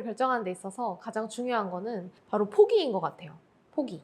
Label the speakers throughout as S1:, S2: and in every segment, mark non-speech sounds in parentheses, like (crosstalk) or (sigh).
S1: 진로를 결정하는 데 있어서 가장 중요한 거는 바로 포기인 것 같아요. 포기.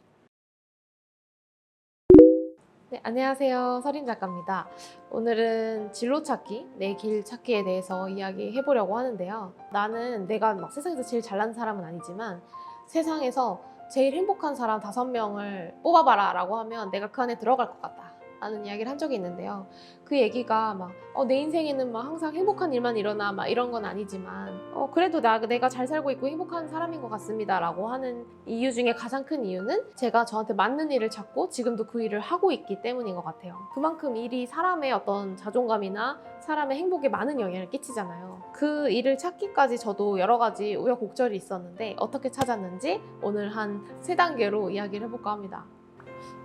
S1: 네, 안녕하세요. 서린 작가입니다. 오늘은 진로 찾기, 내 길 찾기에 대해서 이야기해 보려고 하는데요. 나는 내가 막 세상에서 제일 잘난 사람은 아니지만 세상에서 제일 행복한 사람 다섯 명을 뽑아봐라 라고 하면 내가 그 안에 들어갈 것 같다. 라는 이야기를 한 적이 있는데요. 그 얘기가 막, 어, 내 인생에는 막 항상 행복한 일만 일어나 막 이런 건 아니지만, 어, 그래도 나, 내가 잘 살고 있고 행복한 사람인 것 같습니다. 라고 하는 이유 중에 가장 큰 이유는 제가 저한테 맞는 일을 찾고 지금도 그 일을 하고 있기 때문인 것 같아요. 그만큼 일이 사람의 어떤 자존감이나 사람의 행복에 많은 영향을 끼치잖아요. 그 일을 찾기까지 저도 여러 가지 우여곡절이 있었는데 어떻게 찾았는지 오늘 한 세 단계로 이야기를 해볼까 합니다.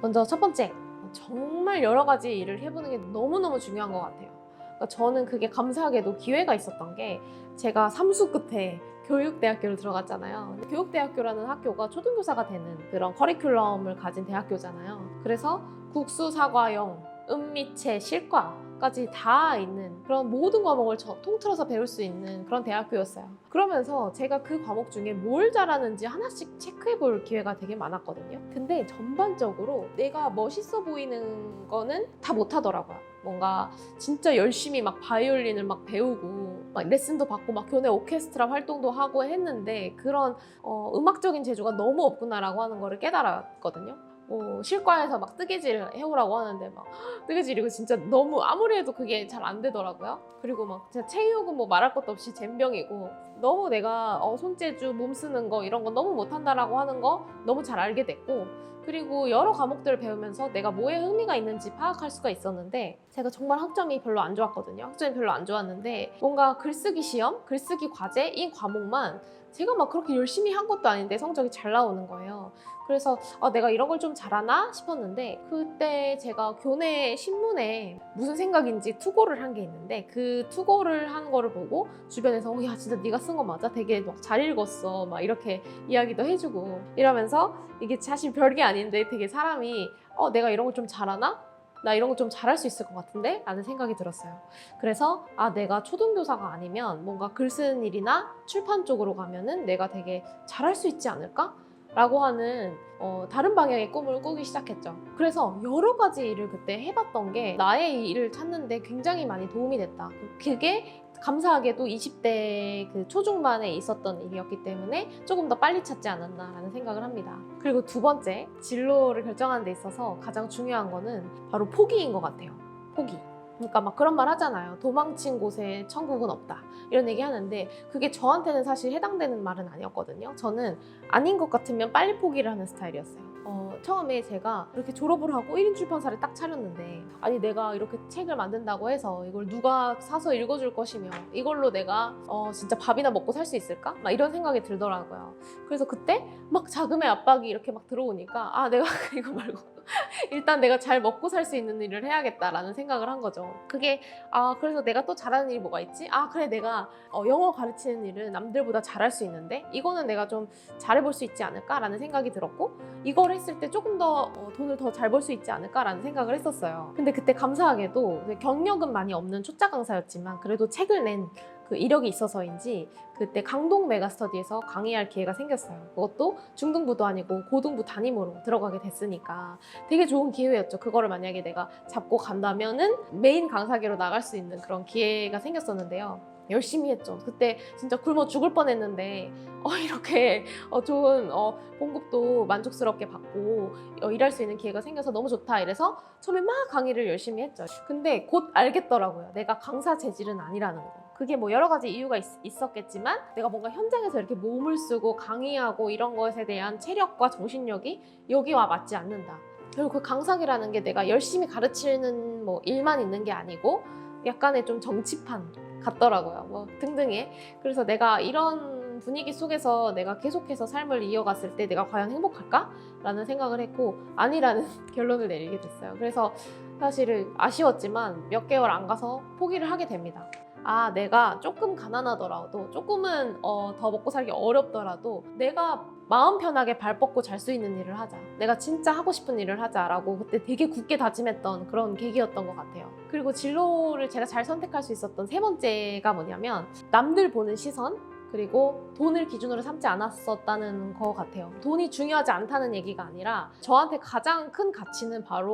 S1: 먼저 첫 번째, 정말 여러 가지 일을 해보는 게 너무너무 중요한 것 같아요. 그러니까 저는 그게 감사하게도 기회가 있었던 게 제가 삼수 끝에 교육대학교를 들어갔잖아요. 교육대학교라는 학교가 초등교사가 되는 그런 커리큘럼을 가진 대학교잖아요. 그래서 국수, 사과형, 음미체, 실과 까지 다 있는 그런 모든 과목을 저- 통틀어서 배울 수 있는 그런 대학교였어요. 그러면서 제가 그 과목 중에 뭘 잘하는지 하나씩 체크해 볼 기회가 되게 많았거든요. 근데 전반적으로 내가 멋있어 보이는 거는 다 못하더라고요. 뭔가 진짜 열심히 막 바이올린을 막 배우고 막 레슨도 받고 막 교내 오케스트라 활동도 하고 했는데 그런 어, 음악적인 재주가 너무 없구나라고 하는 거를 깨달았거든요. 뭐 실과에서 막 뜨개질 해오라고 하는데 막 (gasps) 뜨개질 이거 진짜 너무 아무리 해도 그게 잘 안 되더라고요. 그리고 막 진짜 체육은 뭐 말할 것도 없이 젬병이고 너무 내가 어, 손재주 몸 쓰는 거 이런 거 너무 못한다라고 하는 거 너무 잘 알게 됐고 그리고 여러 과목들을 배우면서 내가 뭐에 흥미가 있는지 파악할 수가 있었는데 제가 정말 학점이 별로 안 좋았거든요. 학점이 별로 안 좋았는데 뭔가 글쓰기 시험, 글쓰기 과제 이 과목만 제가 막 그렇게 열심히 한 것도 아닌데 성적이 잘 나오는 거예요. 그래서 아, 내가 이런 걸 좀 잘하나 싶었는데 그때 제가 교내 신문에 무슨 생각인지 투고를 한 게 있는데 그 투고를 한 거를 보고 주변에서 어, 야 진짜 네가 쓴거 맞아? 되게 막 잘 읽었어 막 이렇게 이야기도 해주고 이러면서 이게 사실 별게 아닌데 되게 사람이 어 내가 이런 걸좀 잘하나? 나 이런 거 좀 잘할 수 있을 것 같은데? 라는 생각이 들었어요. 그래서 아 내가 초등교사가 아니면 뭔가 글 쓰는 일이나 출판 쪽으로 가면은 내가 되게 잘할 수 있지 않을까? 라고 하는 어, 다른 방향의 꿈을 꾸기 시작했죠. 그래서 여러 가지 일을 그때 해봤던 게 나의 일을 찾는데 굉장히 많이 도움이 됐다. 그게 감사하게도 20대 그 초중반에 있었던 일이었기 때문에 조금 더 빨리 찾지 않았나라는 생각을 합니다. 그리고 두 번째, 진로를 결정하는 데 있어서 가장 중요한 거는 바로 포기인 것 같아요. 포기. 그러니까 막 그런 말 하잖아요. 도망친 곳에 천국은 없다. 이런 얘기 하는데 그게 저한테는 사실 해당되는 말은 아니었거든요. 저는 아닌 것 같으면 빨리 포기를 하는 스타일이었어요. 어, 처음에 제가 이렇게 졸업을 하고 1인 출판사를 딱 차렸는데 아니 내가 이렇게 책을 만든다고 해서 이걸 누가 사서 읽어줄 것이며 이걸로 내가 어, 진짜 밥이나 먹고 살 수 있을까? 막 이런 생각이 들더라고요. 그래서 그때 막 자금의 압박이 이렇게 막 들어오니까 아 내가 (laughs) 이거 말고 (laughs) 일단 내가 잘 먹고 살 수 있는 일을 해야겠다라는 생각을 한 거죠. 그게 아 그래서 내가 또 잘하는 일이 뭐가 있지? 아 그래 내가 어, 영어 가르치는 일은 남들보다 잘할 수 있는데 이거는 내가 좀 잘해볼 수 있지 않을까라는 생각이 들었고 이걸 했을 때 조금 더 어, 돈을 더 잘 벌 수 있지 않을까라는 생각을 했었어요. 근데 그때 감사하게도 경력은 많이 없는 초짜 강사였지만 그래도 책을 낸 그 이력이 있어서인지 그때 강동 메가스터디에서 강의할 기회가 생겼어요. 그것도 중등부도 아니고 고등부 담임으로 들어가게 됐으니까 되게 좋은 기회였죠. 그거를 만약에 내가 잡고 간다면은 메인 강사계로 나갈 수 있는 그런 기회가 생겼었는데요. 열심히 했죠. 그때 진짜 굶어 죽을 뻔했는데 어, (laughs) 이렇게 어, 좋은 어, 봉급도 만족스럽게 받고 어, 일할 수 있는 기회가 생겨서 너무 좋다. 이래서 처음에 막 강의를 열심히 했죠. 근데 곧 알겠더라고요. 내가 강사 재질은 아니라는 거. 그게 뭐 여러 가지 이유가 있, 었겠지만 내가 뭔가 현장에서 이렇게 몸을 쓰고 강의하고 이런 것에 대한 체력과 정신력이 여기와 맞지 않는다. 그리고 그 강사기라는 게 내가 열심히 가르치는 뭐 일만 있는 게 아니고 약간의 좀 정치판 같더라고요. 뭐 등등의. 그래서 내가 이런 분위기 속에서 내가 계속해서 삶을 이어갔을 때 내가 과연 행복할까? 라는 생각을 했고 아니라는 (laughs) 결론을 내리게 됐어요. 그래서 사실은 아쉬웠지만 몇 개월 안 가서 포기를 하게 됩니다. 아, 내가 조금 가난하더라도 조금은 어, 더 먹고 살기 어렵더라도 내가 마음 편하게 발 뻗고 잘 수 있는 일을 하자. 내가 진짜 하고 싶은 일을 하자라고 그때 되게 굳게 다짐했던 그런 계기였던 것 같아요. 그리고 진로를 제가 잘 선택할 수 있었던 세 번째가 뭐냐면 남들 보는 시선 그리고 돈을 기준으로 삼지 않았었다는 것 같아요. 돈이 중요하지 않다는 얘기가 아니라 저한테 가장 큰 가치는 바로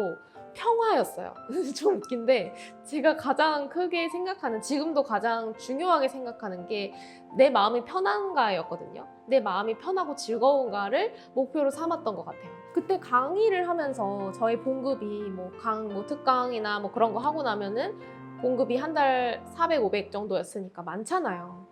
S1: 평화였어요. (laughs) 좀 웃긴데 제가 가장 크게 생각하는 지금도 가장 중요하게 생각하는 게 내 마음이 편한가였거든요. 내 마음이 편하고 즐거운가를 목표로 삼았던 것 같아요. 그때 강의를 하면서 저희 봉급이 뭐 강 뭐 특강이나 뭐 그런 거 하고 나면은 봉급이 한 달 400, 500 정도였으니까 많잖아요.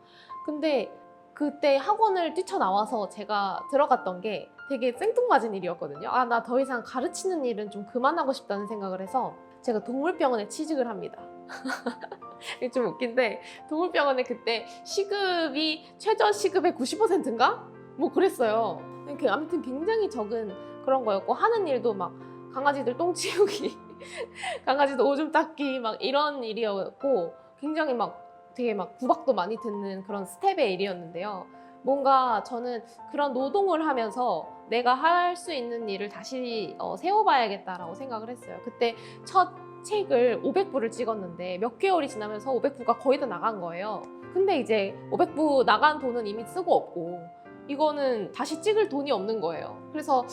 S1: 근데 그때 학원을 뛰쳐나와서 제가 들어갔던 게 되게 생뚱맞은 일이었거든요. 아, 나 더 이상 가르치는 일은 좀 그만하고 싶다는 생각을 해서 제가 동물병원에 취직을 합니다. (laughs) 이게 좀 웃긴데 동물병원에 그때 시급이 최저 시급의 90%인가? 뭐 그랬어요. 그 아무튼 굉장히 적은 그런 거였고 하는 일도 막 강아지들 똥 치우기, (laughs) 강아지들 오줌 닦기 막 이런 일이었고 굉장히 막 되게 막 구박도 많이 듣는 그런 스텝의 일이었는데요. 뭔가 저는 그런 노동을 하면서 내가 할 수 있는 일을 다시 어, 세워봐야겠다라고 생각을 했어요. 그때 첫 책을 500부를 찍었는데 몇 개월이 지나면서 500부가 거의 다 나간 거예요. 근데 이제 500부 나간 돈은 이미 쓰고 없고 이거는 다시 찍을 돈이 없는 거예요. 그래서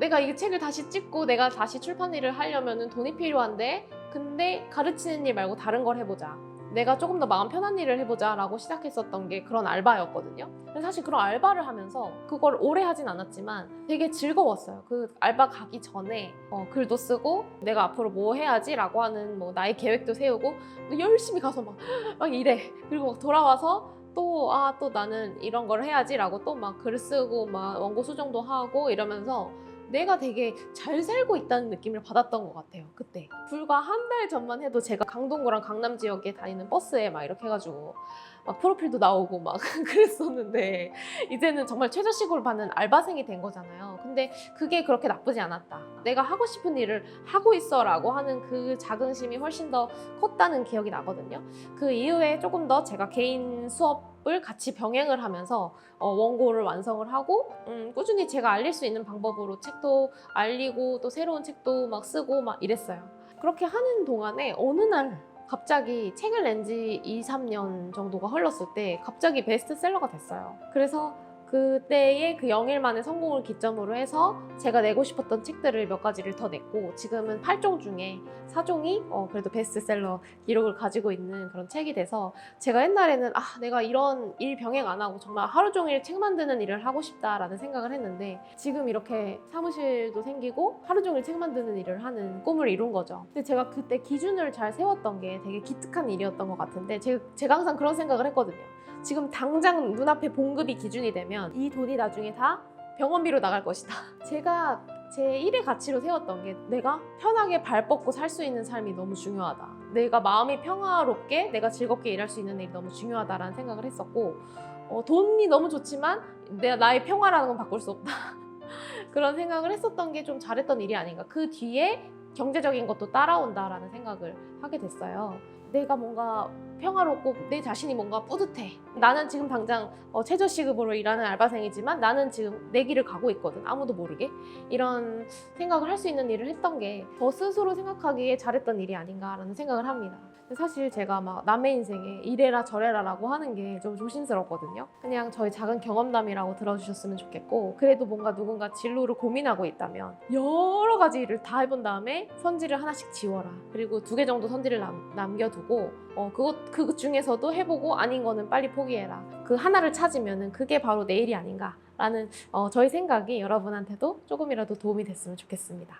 S1: 내가 이 책을 다시 찍고 내가 다시 출판 일을 하려면 돈이 필요한데 근데 가르치는 일 말고 다른 걸 해보자. 내가 조금 더 마음 편한 일을 해보자 라고 시작했었던 게 그런 알바였거든요. 사실 그런 알바를 하면서 그걸 오래 하진 않았지만 되게 즐거웠어요. 그 알바 가기 전에 어, 글도 쓰고 내가 앞으로 뭐 해야지 라고 하는 뭐 나의 계획도 세우고 또 열심히 가서 막, (gasps) 막 이래. 그리고 막 돌아와서 또, 아, 또 나는 이런 걸 해야지 라고 또 막 글 쓰고 막 원고 수정도 하고 이러면서 내가 되게 잘 살고 있다는 느낌을 받았던 것 같아요. 그때. 불과 한 달 전만 해도 제가 강동구랑 강남 지역에 다니는 버스에 막 이렇게 해가지고 막 프로필도 나오고 막 (laughs) 그랬었는데 이제는 정말 최저시급을 받는 알바생이 된 거잖아요. 근데 그게 그렇게 나쁘지 않았다. 내가 하고 싶은 일을 하고 있어라고 하는 그 자긍심이 훨씬 더 컸다는 기억이 나거든요. 그 이후에 조금 더 제가 개인 수업 을 같이 병행을 하면서 어, 원고를 완성을 하고 음, 꾸준히 제가 알릴 수 있는 방법으로 책도 알리고 또 새로운 책도 막 쓰고 막 이랬어요. 그렇게 하는 동안에 어느 날 갑자기 책을 낸 지 2, 3년 정도가 흘렀을 때 갑자기 베스트셀러가 됐어요. 그래서 그때의 그 0일만의 성공을 기점으로 해서 제가 내고 싶었던 책들을 몇 가지를 더 냈고 지금은 8종 중에 4종이 어, 그래도 베스트셀러 기록을 가지고 있는 그런 책이 돼서 제가 옛날에는 아 내가 이런 일 병행 안 하고 정말 하루 종일 책 만드는 일을 하고 싶다라는 생각을 했는데 지금 이렇게 사무실도 생기고 하루 종일 책 만드는 일을 하는 꿈을 이룬 거죠. 근데 제가 그때 기준을 잘 세웠던 게 되게 기특한 일이었던 것 같은데 제가 항상 그런 생각을 했거든요. 지금 당장 눈앞에 봉급이 기준이 되면 이 돈이 나중에 다 병원비로 나갈 것이다. (laughs) 제가 제 1의 가치로 세웠던 게 내가 편하게 발 뻗고 살 수 있는 삶이 너무 중요하다. 내가 마음이 평화롭게 내가 즐겁게 일할 수 있는 일이 너무 중요하다라는 생각을 했었고 어, 돈이 너무 좋지만 내가 나의 평화라는 건 바꿀 수 없다. (laughs) 그런 생각을 했었던 게 좀 잘했던 일이 아닌가. 그 뒤에 경제적인 것도 따라온다라는 생각을 하게 됐어요. 내가 뭔가 평화롭고 내 자신이 뭔가 뿌듯해. 나는 지금 당장 어, 최저시급으로 일하는 알바생이지만 나는 지금 내 길을 가고 있거든. 아무도 모르게. 이런 생각을 할 수 있는 일을 했던 게 저 스스로 생각하기에 잘했던 일이 아닌가라는 생각을 합니다. 사실 제가 막 남의 인생에 이래라 저래라라고 하는 게 좀 조심스럽거든요. 그냥 저희 작은 경험담이라고 들어주셨으면 좋겠고 그래도 뭔가 누군가 진로를 고민하고 있다면 여러 가지 일을 다 해본 다음에 선지를 하나씩 지워라. 그리고 두 개 정도 선지를 남, 남겨두고 어, 그것 그 중에서도 해보고 아닌 거는 빨리 포기해라. 그 하나를 찾으면은 그게 바로 내일이 아닌가라는 어, 저희 생각이 여러분한테도 조금이라도 도움이 됐으면 좋겠습니다.